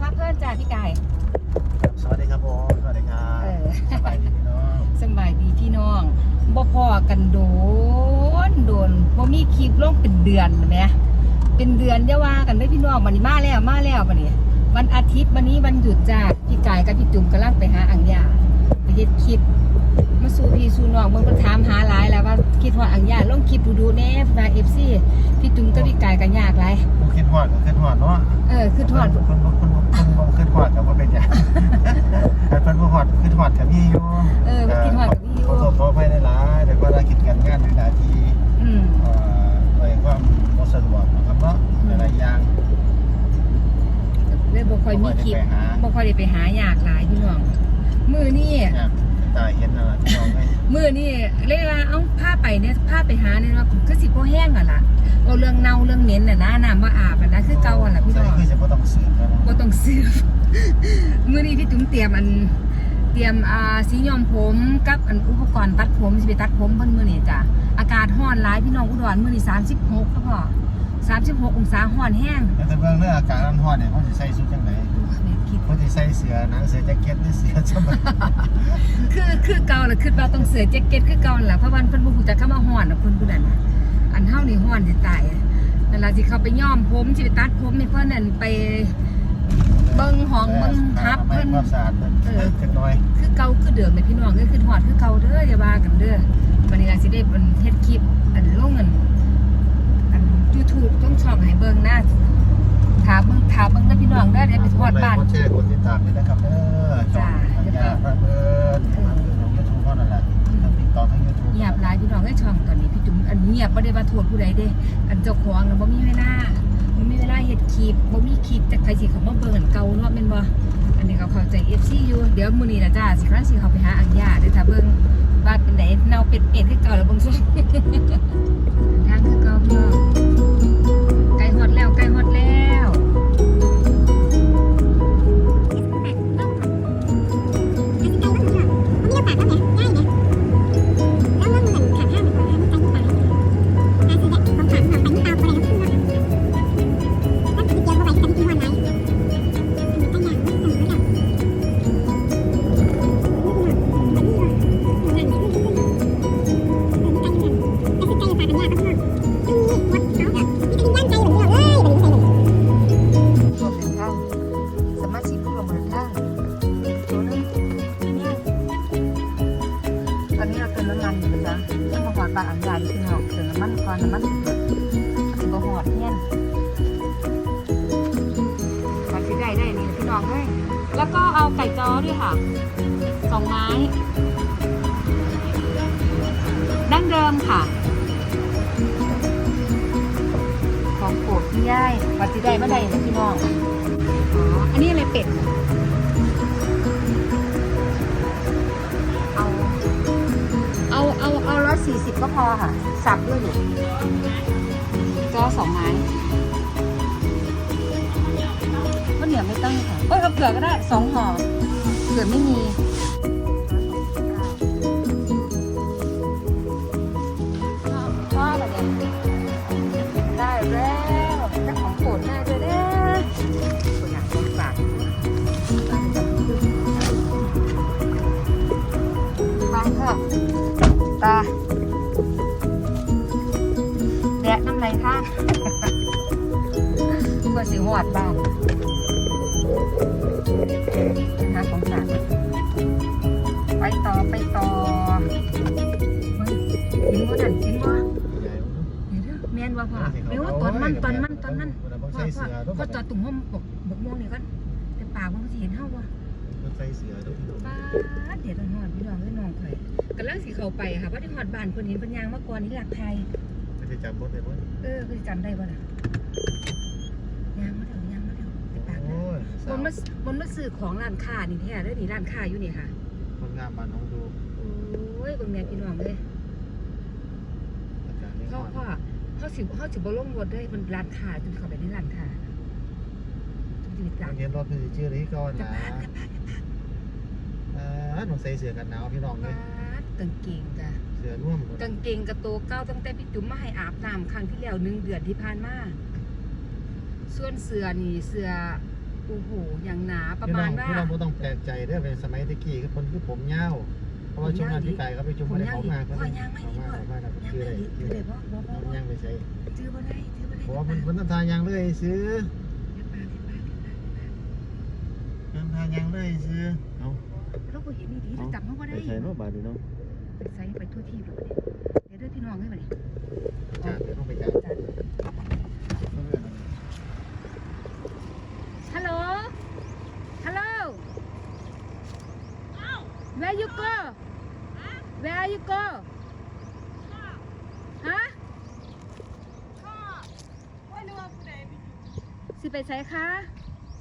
ภาพเพื่อนจ้าพี่ไก่สวัสดีครับผมสวัสดีครัเอบอสบายดีพี่น้องสำบายดีพี่น้องบ่พอกันโดนโดนบ่มีคลิปลงเป็นเดือนแหมเป็นเดือนเดี๋ยวว่ากันได้อพี่น้องวันนี้มาแล้วมาแล้ววันนี้วันอาทิตย์วันนี้วันหยุดจ้าพี่ไก่กับพี่จุ๋มกำลังไปหาอัญญาไปเฮ็ดคลิปมาสู่พี่สู่น้องเบิ่งเพิ่นถามหาหลายแล้วว่าคิดว่าอัญญาลงคลิปดูๆแน่มา FC พี่จุ๋มกับพี่ไก่ก็ยากหลายผมคิดฮอดก็คิดฮอดเนาะเออคือทอดคนคนคน คนบ่คิดฮอดก็บ่เป็นหยังแต่เพิ่นบ่ฮอดคิดฮอดก็มีอยู่เออบ่คิดฮอดก็มีอยู่ ขอโทษขออภัยหลายๆแต่ก็ได้คิดกันงานด้วยหน้าที่อืมเอ่อด้วยความบ่สะดวกนะครับเนาะหลายๆอย่าง เลยบ่ค่อยมีคลิปบ่ได้ไปหาบ่ค่อยได้ไปหาอยากหลายพี่น้องมื้อนี้ เนี่ยตาเห็นนั่นล่ะพี่น้องเอ้ย มื้อนี้เลยว่าเอ้าพาไปเนี่ยพาไปหาเนี่ยว่าคือสิบ่แห้งอะล่ะเอาเรื่องเน่าเรื่องเหม็นน่ะนะน้ำบ่อาบอะนะคือเก่าอะล่ะพี่น้องใช่คือจะบ่ต้องสืบแล้วเนาะบ่ต้องซื้อมื้อนี้พี่จุ๋มเตรียมอันเตรียมอ่าสีย้อมผมกับอันอุปกรณ์ตัดผมสิไปตัดผมเพิ่นมื้อนี้จ้ะอากาศร้อนหลายพี่น้องอุดรมื้อนี้36ก็พอ36 องศาร้อนแห้งแล้วแต่เบิ่งเรื่องอากาศร้อนๆเนี่ยเขาสิใส่ชุดจังไดแม่ คิด เขาสิใส่เสื้อหนังเสื้อแจ็คเก็ตหรือเสื้อสบายคือคือเก่าแหละคือว่าต้องเสือแจ็คเก็ตคือเก่าแหละเพราะวันเพิ่นบ่ฮู้จักคำว่าฮ้อนน่ะเพิ่นผู้นั้นน่ะอันเฮานี่ฮ้อนสิตายอะนั่นล่ะสิเข้าไปย้อมผมสิไปตัดผมให้เพิ่นนั่นไป เบิ่งห้องเบิ่งทับเพิ่นความสะอาดเพิ่นเออจักหน่อยคือเก่าคือเดิมเลยพี่น้องก็คือฮอดคือเก่าเด้ออย่าว่ากันเด้อวันนี้ล่ะสิได้เป็นเฮ็ดคลิปอันลงอันอัน YouTube ต้องช่องให้เบิ่งนะ ถามเบิ่งถามเบิ่งนะพี่น้องเด้อเดี๋ยวไปทอดบ้านกดแชร์กดติดตามด้วยนะครับเด้อจ้าช่องอัญญาพระเพิ่นมันคือของ YouTube เท่านั้นแหละทั้ง TikTok ทั้ง YouTube เงียบหลายพี่น้องให้ช่องตอนนี้พี่จุ๋มอันเงียบบ่ได้ว่าโทษผู้ใดเด้อันเจ้าของน่ะบ่มีเวลาบ่มีเวลาเฮ็ดคลิปบ่มีคลิปจากใครสิเขามาเบิ่งอันเก่าเนาะแม่นบ่อันนี้เขาเข้าใจ FC อยู่เดี๋ยวมื้อนี้ล่ะจ้าสิครั้งสิเขาไปหาอัญญาเด้อถ้าเบิ่งว่าเป็นไดเน่าเป็ดเป็ดคือเก่าแล้วเบิ่งซุทางคือเก่า ได้นี่พี่น้องเฮ้ยแล้วก็เอาไก่จ้อด้วยค่ะสองไม้ ดั้งเดิมค่ะ ของโปรดพี่ย่ายวัดสิได้เมื่อใดนะพี่น้องอ๋ออันนี้อะไรเป็ดเอาเอาเอาเอาร้อยสี่สิบก็พอค่ะ สับด้วยดิก็สองไม้ ก็ได้สองห่อเผือไม่มีชอบอะไรได้แล้วได้ของโปรดได้ด้วยเด้อตัวอย่างของฝากบางเถอะตาแดะน้ำไรท่านเพื่อสิหอดบ้าน หาของฝากไปต่อไปต่อเฮ้ยกินว่าดันกินว่าเดี๋ยวเด้อแม่นว่าพ่อไม่ว่าตอนมันตอนมันตอนมันบ่พ่อใส่พ่อเสื้อด้วยพ่อจอดตุ่มห้องบกบกม่วงนี่ก็แต่ปากมันสิเห็นเฮาบ่บ่ใส่เสื้อด้วยป้าดเดี๋ยวต้องหอดพี่น้องเอ้ยน้องข่อยกำลังสิเข้าไปค่ะว่าได้หอดบ้านเพิ่นเห็นเพิ่นย่างมาก่อนนี่หลักไทยไม่ได้จำบ่ได้บ่เออเพิ่นจำได้บ่ล่ะย่างมาเดี๋ยว เด้โอ้อยมันมามันมาซื้อของร้านค้านี่แท้เด้อนี่ร้านค้าอยู่นี่ค่ะ คนงามบ้านน้องดูโอ้ยเบิ่งแม่พี่น้องเอ้ยอากาศนี่พ่อพ่อเฮาสิเฮาสิบ่ลงรถเด้อมันร้านค้าจนเข้าไปในร้านค้าจนสิไปร้าตานมเห็นรถคือชื่อนี้ก่อนจะนะพาจะพาเออหนูใส่เสื้อกันหนาวพี่น้องเลปายดกางเกงจ้ะเสื้อร่วมกางเกงกระโตเก้าตั้งแต่พี่จุ๋มมาให้อาบน้ำครั้งที่แล้วหนึ่งเดือนที่ผ่านมาส่วนเสือนี่เสือ โอ้โหอย่างหนาประพี่น้มาอณงว่า พี่น้องบ่ต้องแปลกใจเด้อเป็นสมัยตะกี้คือคนคือผมยาวเพราะว่าช่วงนั้นพี่ไก่เขาไปจุ่มอะไรของมาก็เลยออกมาออกมาแล้วก็ชื่ออะไรชื่ออะไรมันยังไปใส่จื้อบ่ได้จื้อบ่ได้เพราะว่ามันมันทางยังเลยซื้อมันทางยังเลยซื้อเอาเราบ่เห็นนี่ดีเราจับมันบ่ได้ไปใส่เนาะบาดนี้เนาะไปใส่ไปทั่วที่แบบนี้เดี๋ยวเด้อพี่น้องให้มาดิ จ้าต้องไปจ่ายต้องเรื่องอะไร ฮัลโหล ฮัลโหล Where you go Where you go ฮะ ว่านึกว่าผู้ใดไป สิไปใส่คะ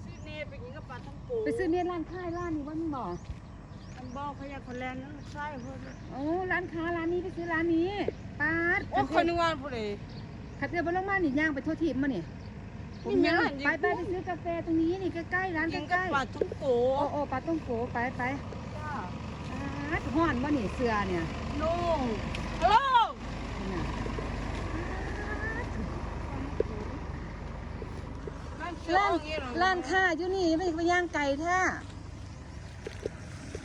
ซื้อเนยไปกินกับปลาท่องโกไปซื้อเนี่ยร้านค้ายร้านนี้ว่ามึงบอกมันบอกพยาคนแลนนั่นใช่เพื่อนโอ้ร้านค้าร้านนี้ไปซื้อร้านนี้ปาดโอ้คนนึกว่าผู้ใดขัดเดือบลงมานี่ย่างไปทั่วทีมมานี่นี่แม่ร้านยิงไปไปไปซื้อกาแฟตรงนี้นี่ใกล้ๆร้านกินใกกับล้ปลาท่องโกๆโอ้โอ้ปลาต้องโกไปไปปาดห้อนว่านี่เสือเนี่ยโน่ฮัลโหล นี่น่ะ ร้าร้านนร้านค้าอยู่นี่ไม่ไปย่างไก่แท้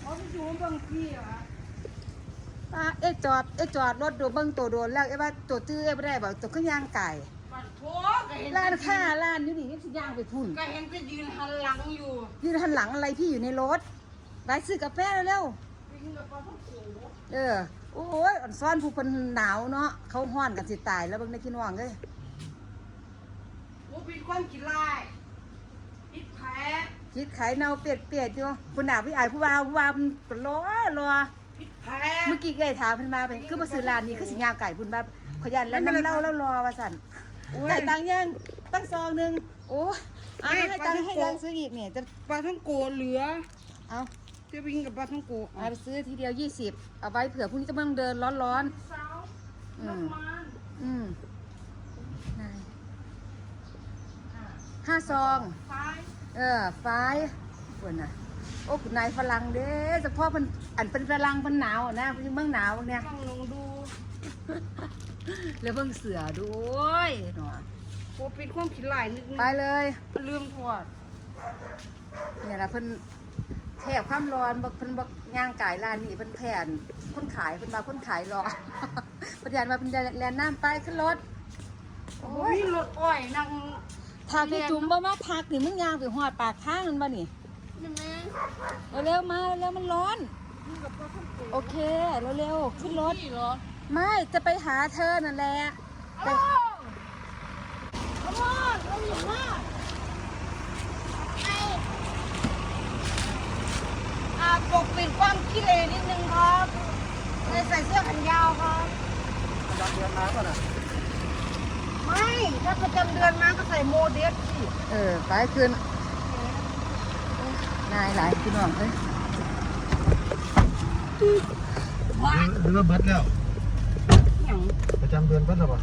อ๋อพี่จูนบางทีอะป้าเอ๊ะจอดเอ๊ะจอดรถดูเบิ้งตัวโดนแล้วเอ๊ะว่าตัวตื้อเอ๊ะไม่ได้บอกตัวก็ย่างไก่ปัดโถก็เห็นร้านค้าร้านอยู่นี่ยังสิย่างไปพุ่นก็เห็นจะยืนหันหลังอยู่ ยืนหันหลังอะไรพี่อยู่ในรถไปซื้อกาแฟเร็วไปกินกับปลาท่องโกๆเออโอ้ยอ่อนซ้อนผู้คนหนาวเนาะเขาห้อนกันสิตายแล้วเบิ่งในพี่น้องเอ้ย โอ้เป็นความกินไล่พิษแพ้คิดไข่เน่าเปียดเปียดๆอยู่ผู้หนาพี่อายผู้วาวผู้วาวมันก็รอรอพิษแพ้เมื่อกี้เกยถามเพิ่นมาเป็นคือมาซื้อร้านนี้คือสิย่างไก่เพุ่นบ้าขยันแล้วน้ำเล่าแล้วรอว่าสั่นจ่ายตังค์ยังตั้งซองหนึงโอ้เอาให้ตังค์ให้ตังค์ซื้ออีกเนี่ยจะปลาท่องโกเหลือเอาจะไปกินกับปลาท่องโกเอาไปซื้อทีเดียว 20 เอาไว้เผื่อพรุ่งนี้จะไม่ต้องเดินร้อนสาวๆอืมมันอืมนาย ห้าซองไฟเออไฟคนน่ะ โอ้คุณนายฝรั่งเด้เฉพาะมันอันเป็นฝรั่งมันหนาวอะนะเมืองหนาวเนี่ยต้องลองดูแล้วเบิ่งเสือด้วยเนาะโอ้เป็นความผิดหลายนิดนึงไปเลยเรื่องทอดเนี่ยนะเพิ่นแถบความร้อนบอกเพิ่นบอกย่างกายร้านนี้เพิ่นแผ่นคนขายเพิ่นมาคนขายรอเพิ่นยานมาเพิ่นแลนน้ำไปขึ้นรถโอ้ยรถอ้อยนั่ง ถ้าพี่จุ๋มบ่มาพักนี่มึงย่างไปหอดปากทางนั่นบ่นี่นี่แม่เร็วๆมาเร็วๆมันร้อนนี่กับปลาท่องโกโอเคเร็วๆขึ้นรถนี่เหรอไม่จะไปหาเธอนั่นแหละฮัลโหลฮัลโหลเราอยู่มากไออ่าปกปิดความขี้เหร่นิดนึงครับเลยใส่เสื้อแขนยาวครับรับเดือนมาก่อนนะ ไม่ ถ้าประจำเดือนมาก็ใส่โมเดสสิเออไปคืนนายหลายพี่น้องเอ้ยว้าหรือว่าเบิดแล้วอย่างประจำเดือนเบิดแล้วป่ะ